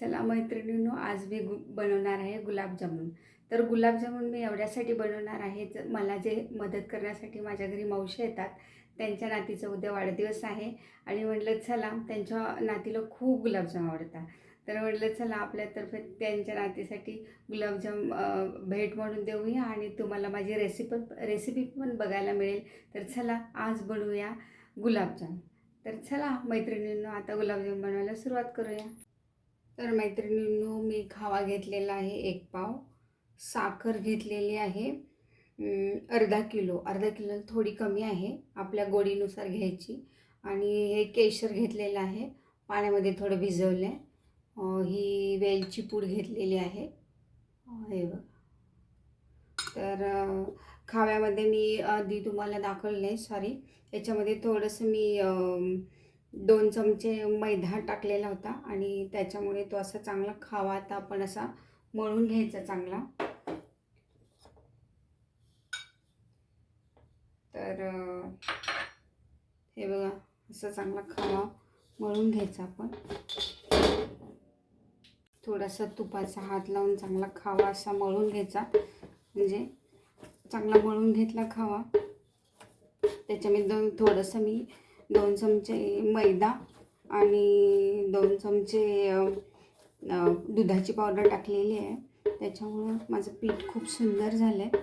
चला मैत्रिणींनो आज मी गु बनवणार आहे गुलाबजामुन. तर गुलाबजामुन मी एवढ्यासाठी बनवणार आहे ज मला जे मदत करण्यासाठी माझ्या घरी मावशी येतात त्यांच्या नातीचा उद्या वाढदिवस आहे. आणि म्हटलं चला त्यांच्या नातीला खूप गुलाबजाम आवडतात. तर म्हटलं चला आपल्यातर्फे त्यांच्या नातीसाठी गुलाबजाम भेट म्हणून देऊया आणि तुम्हाला माझी रेसिपी रेसिपी पण बघायला मिळेल. तर चला आज बनवूया गुलाबजाम. तर चला मैत्रिणींनो आता गुलाबजाम बनवायला सुरुवात करूया. तर मैत्रिणींनो मी खावा घेतलेला आहे एक पाव. साखर घेतलेली आहे. अर्धा किलो. अर्धा किलो थोडी कमी आहे आपल्या गोडीनुसार घ्यायची. आणि हे केशर घेतलेलं आहे. पाण्यामध्ये थोडं भिजवलं आहे ही वेलची पूड घेतलेली आहे. हे बघ. तर खाव्यामध्ये मी आधी तुम्हाला दाखवलं नाही सॉरी याच्यामध्ये थोडंसं मी दोन चमचे मैदा टाकलेला होता आणि त्याच्यामुळे तो असा चांगला खावा आता आपण असा मळून घ्यायचा चांगला. तर हे बघा असा चांगला खावा मळून घ्यायचा आपण. थोडासा तुपाचा हात लावून चांगला खावा असा मळून घ्यायचा. म्हणजे चांगला मळून घेतला खावा. त्याच्यामध्ये दोन थोडंसं मी दोन चमचे मैदा आणि दोन चमचे दुधाची पावडर टाकलेली आहे. त्याच्यामुळं माझं पीठ खूप सुंदर झालं आहे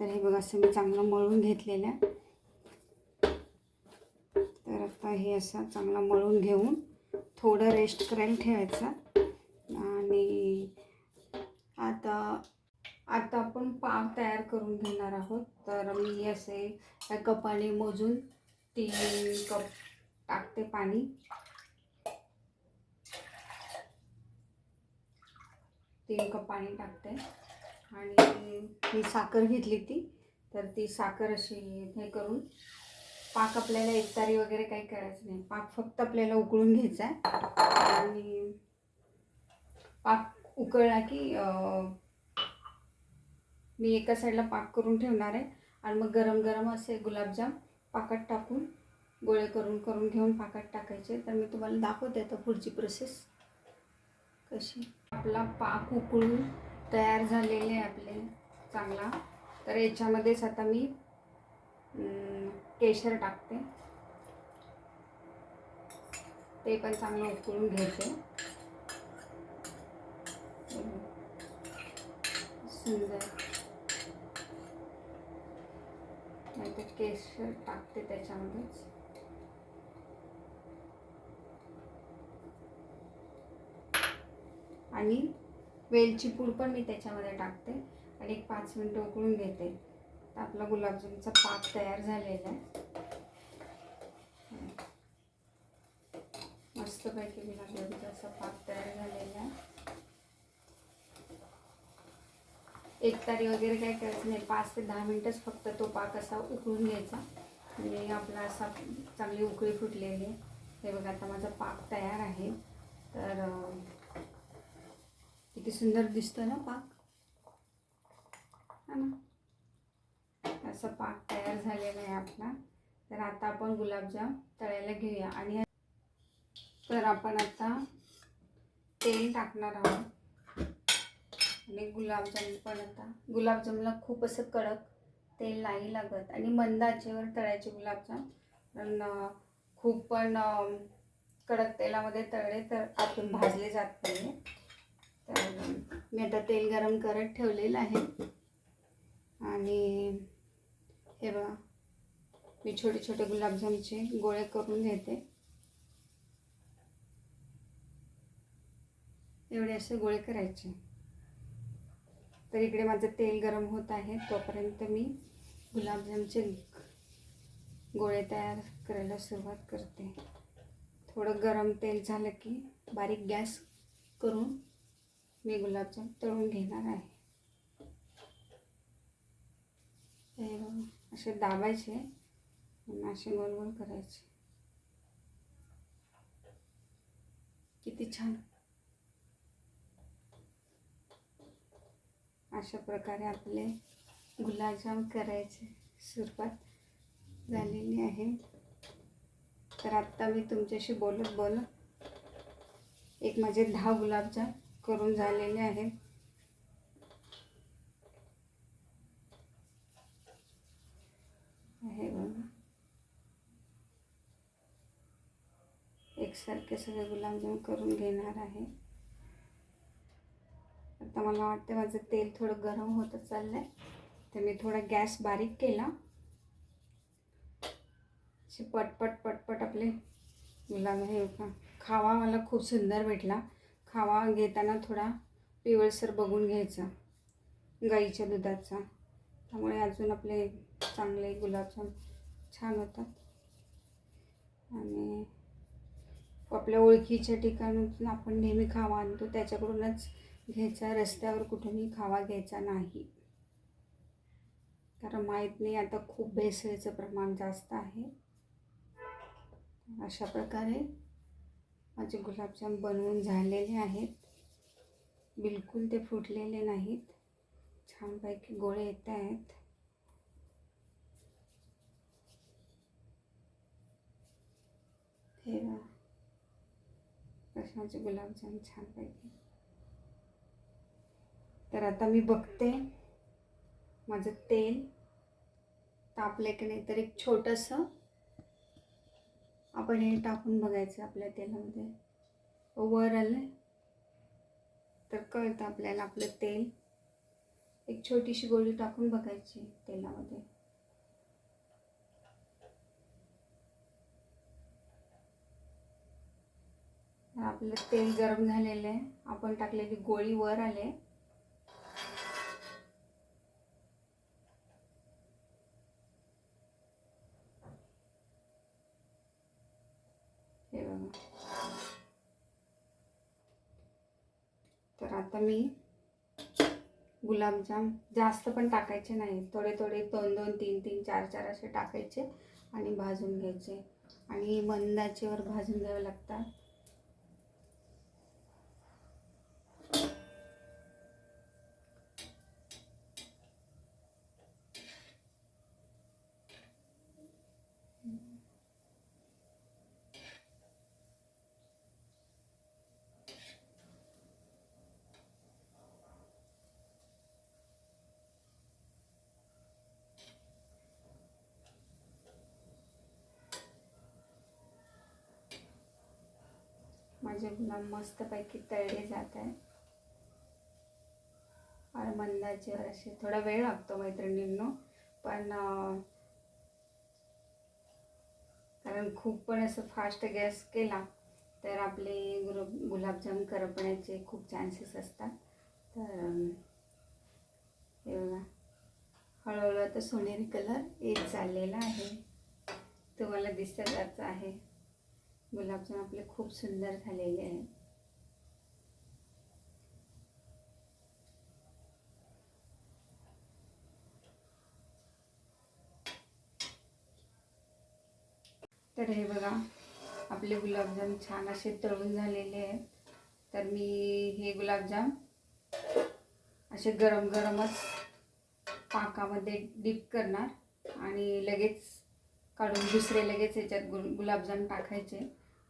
तर हे बघा असं मी चांगलं मळून घेतलेलं आहे. तर आता हे असं चांगला मळून घेऊन थोडं रेस्ट करायला ठेवायचं. आणि आता आता आपण पाक तयार करून घेणार आहोत. तर मी असे कपाने मोजून तीन कप टाकते पाणी. तीन कप पाणी टाकते. आणि मी साखर घेतली ती तर ती साखर अशी हे करून पाक आपल्याला एकतारी वगैरे काही करायचं नाही. पाक फक्त आपल्याला उकळून घ्यायचा आहे. आणि पाक उकळला की मी एका साईडला पाक करून ठेवणार आहे. आणि मग गरम गरम असे गुलाबजाम पाकात टाकून गोळे करून करून घेऊन पाकात टाकायचे. तर मी तुम्हाला दाखवते आता पुढची प्रोसेस कशी. आपला पाक उकळून तयार झालेले आपले चांगला. तर याच्यामध्येच आता मी केशर टाकते. ते पण चांगलं उकळून घ्यायचे. सुंदर. केशर टाकते त्याच्यामध्येच. आणि वेलची पूड पण मी त्याच्यामध्ये टाकते. आणि एक पाच मिनटं उकळून घेते. तर आपला गुलाबजामचा पाक तयार झालेला आहे. मस्तपैकी गुलाबजामचा असा पाक तयार झालेला आहे. एक तारी वगैरे काय करायचं नाही. पाच ते दहा मिनटंच फक्त तो पाक असा उकळून घ्यायचा. आणि आपला असा चांगली उकळी फुटलेली आहे. हे बघा आता माझा पाक तयार आहे. तर किती सुंदर दिसतो ना पाक. हा ना. असा पाक तयार झालेला आहे आपला. तर आता आपण गुलाबजाम तळायला घेऊया. आणि तर आपण आता तेल टाकणार आहोत. आणि गुलाबजाम पण आता. गुलाबजामला खूप असं कडक तेल नाही लागत. आणि मंद आचेवर तळायचे गुलाबजाम पण खूप पण कडक तेलामध्ये तळले तर आतून भाजले जात नाही तर मी आता तेल गरम करत ठेवलेलं आहे. आणि हे बघा मी छोटे छोटे गुलाबजामचे गोळे करून घेते. एवढे असे गोळे करायचे. तर इकडे माझं तेल गरम होत आहे. तोपर्यंत मी गुलाबजामचे गोळे तयार करायला सुरुवात करते. थोडं गरम तेल झालं की बारीक गॅस करून मी गुलाबजाम तळून घेणार आहे. असे दाबायचे आणि असे गोल गोल करायचे. किती छान. अशा प्रकारे आपले गुलाबजाम करायचे सुरुवात झालेली आहे. तर आत्ता मी तुमच्याशी बोलत बोलत एक माझे दहा गुलाबजाम करून झालेले आहेत. हे एकसारखे सगळे गुलाबजाम करून घेणार आहे. आता मला वाटतं माझं तेल थोडं गरम होतं चाललं आहे तर मी थोडा गॅस बारीक केला. असे पटपट पटपट आपले गुलाब हे खावा मला खूप सुंदर भेटला. खावा घेताना थोडा पिवळसर बघून घ्यायचा. गाईच्या दुधाचा. त्यामुळे अजून आपले चांगले गुलाबजाम छान होतात. आणि आपल्या ओळखीच्या ठिकाणातून आपण नेहमी खावा आणतो. त्याच्याकडूनच घ्यायचा रस्त्यावर कुठूनही खावा घ्यायचा नाही. कारण माहीत नाही आता खूप भेसळीचं प्रमाण जास्त आहे. अशा प्रकारे माझे गुलाबजाम बनवून झालेले आहेत. बिलकुल ते फुटलेले नाहीत. छानपैकी गोळे येत आहेत. हे बघा. माझे गुलाबजाम छानपैकी. तर आता मी बघते. माझं तेल तापले की नाही तर एक छोटंसं आपण हे टाकून बघायचं आपल्या तेलामध्ये. वर आलं तर कळतं आपल्याला आपलं तेल. एक छोटीशी गोळी टाकून बघायची तेलामध्ये. आपलं तेल गरम झालेलं आहे. आपण टाकलेली गोळी वर आले हे बघा तर आता मी गुलाबजाम जास्त पण टाकायचे नाही. थोडे थोडे दोन दोन तीन तीन चार चार असे टाकायचे आणि भाजून घ्यायचे. आणि मंदाचेवर भाजून घ्यावे लागतात. माझे गुलाब मस्तपैकी तळले जात आहे आणि मंदाचेवर असे थोडा वेळ लागतो मैत्रिणींनो पण कारण खूप पण असं फास्ट गॅस केला तर आपले गुलाब गुलाबजाम करपण्याचे खूप चान्सेस असतात. तर हे बघा. हळूहळू आता सोनेरी कलर येत चाललेला आहे. तुम्हाला दिसतच आहे. गुलाबजाम आपले खूप सुंदर झालेले आहे तर हे बघा आपले गुलाबजाम छान असे तळून झालेले आहेत. तर मी हे गुलाबजाम असे गरम गरमच पाकामध्ये डीप करणार आणि लगेच काढून दुसरे लगेच याच्यात गुल गुलाबजाम टाकायचे.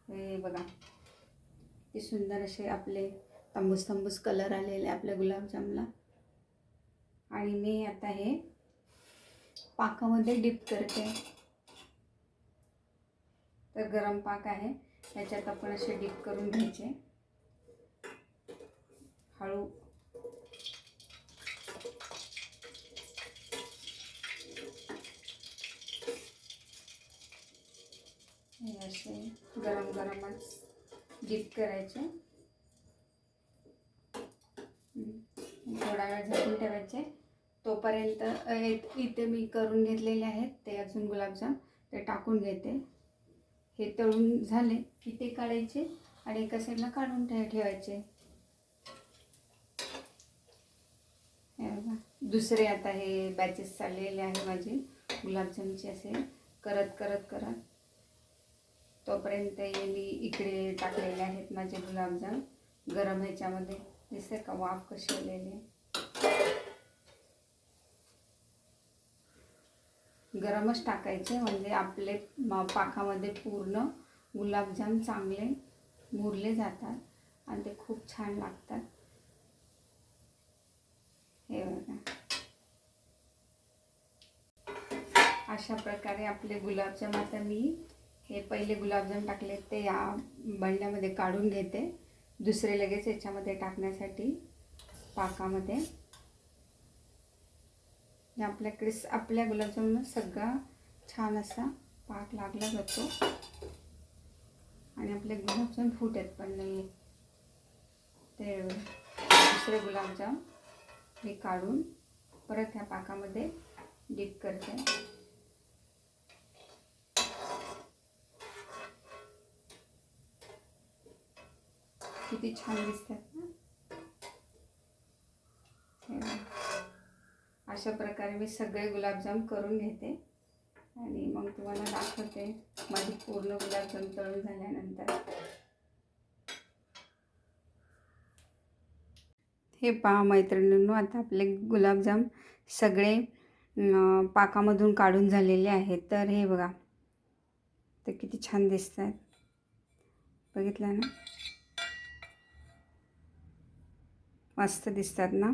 हे बघा. किती सुंदर असे आपले तंबूस तांबूस कलर आलेले आपल्या गुलाबजामला. आणि मी आता हे पाकामध्ये डिप करते. तर गरम पाक आहे. त्याच्यात आपण असे डिप करून घ्यायचे. हळू हे असे गरम गरमच डीप करायचे. थोडा वेळ झाकून ठेवायचे. तोपर्यंत इथे मी करून घेतलेले आहेत. ते अजून गुलाबजाम. ते टाकून घेते. हे तळून झाले की ते काढायचे आणि एका साईडला काढून ठे ठेवायचे. दुसरे आता हे बॅचेस चाललेले आहे माझे. गुलाबजामचे असे. करत करत करत. तोपर्यंत हे मी इकडे टाकलेले आहेत माझे गुलाबजाम. गरम ह्याच्यामध्ये. दिसते का? वाफ कशी आलेली गरमच टाकायचे म्हणजे आपले पाकामध्ये पूर्ण गुलाबजाम चांगले मुरले जातात आणि ते खूप छान लागतात. हे बघा. अशा प्रकारे आपले गुलाबजाम आता मी हे पहिले गुलाबजाम टाकले ते या बंड्यामध्ये काढून घेते. दुसरे लगेच याच्यामध्ये टाकण्यासाठी पाकामध्ये. आपल्याकडे आपल्या गुलाबजामुन सगळा छान असा पाक लागला जातो. आणि आपले गुलाबजाम फुटत पण नाही ते दुसरे गुलाबजाम मी काढून परत ह्या पाकामध्ये डीप करते. किती छान दिसतात ना. अशा प्रकारे मी सगळे गुलाबजाम करून घेते. आणि मग तुम्हाला दाखवते. माझी पूर्ण गुलाबजाम तळून झाल्यानंतर. हे पहा मैत्रिणींनो आता आपले गुलाबजाम सगळे पाकामधून काढून झालेले आहेत. तर हे बघा. ते किती छान दिसत आहेत बघितलं ना? मस्त दिसतात ना?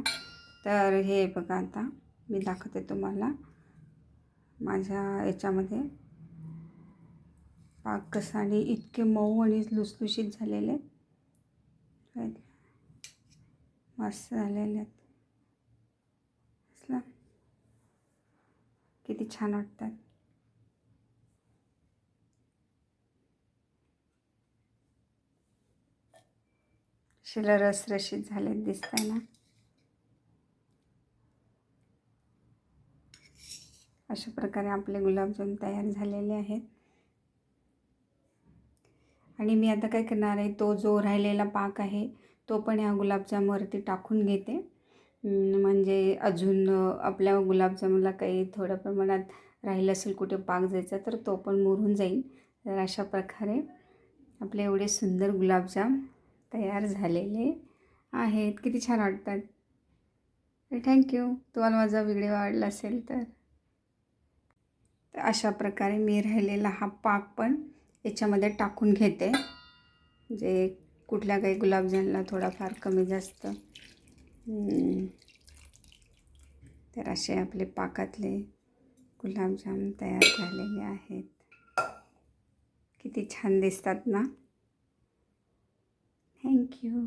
तर हे बघा आता मी दाखवते तुम्हाला. माझ्या याच्यामध्ये पाक कसा आणि इतके मऊ आणि लुसलुशीत झालेले आहेत. मस्त झालेले आहेत. किती छान वाटतात. शिला रसरशीत झाले दिसतंय ना? अशा प्रकारे आपले गुलाबजाम तयार झालेले आहेत. आणि मी आता काय करणार आहे तो जो राहिलेला पाक आहे तो पण ह्या गुलाबजामवरती टाकून घेते. म्हणजे अजून आपल्या गुलाबजामला काही थोड्या प्रमाणात राहिलं असेल कुठे पाक जायचा तर तो पण मुरून जाईल. तर अशा प्रकारे आपले एवढे सुंदर गुलाबजाम तयार झालेले आहेत. किती छान वाटतात. थँक्यू तुम्हाला माझा व्हिडिओ आवडला असेल तर. तर अशा प्रकारे मी राहिलेला हा पाक पण याच्यामध्ये टाकून घेते. जे कुठल्या काही गुलाबजामला थोडाफार कमी जास्त. तर असे आपले पाकातले गुलाबजाम तयार झालेले आहेत. किती छान दिसतात ना. थँक्यू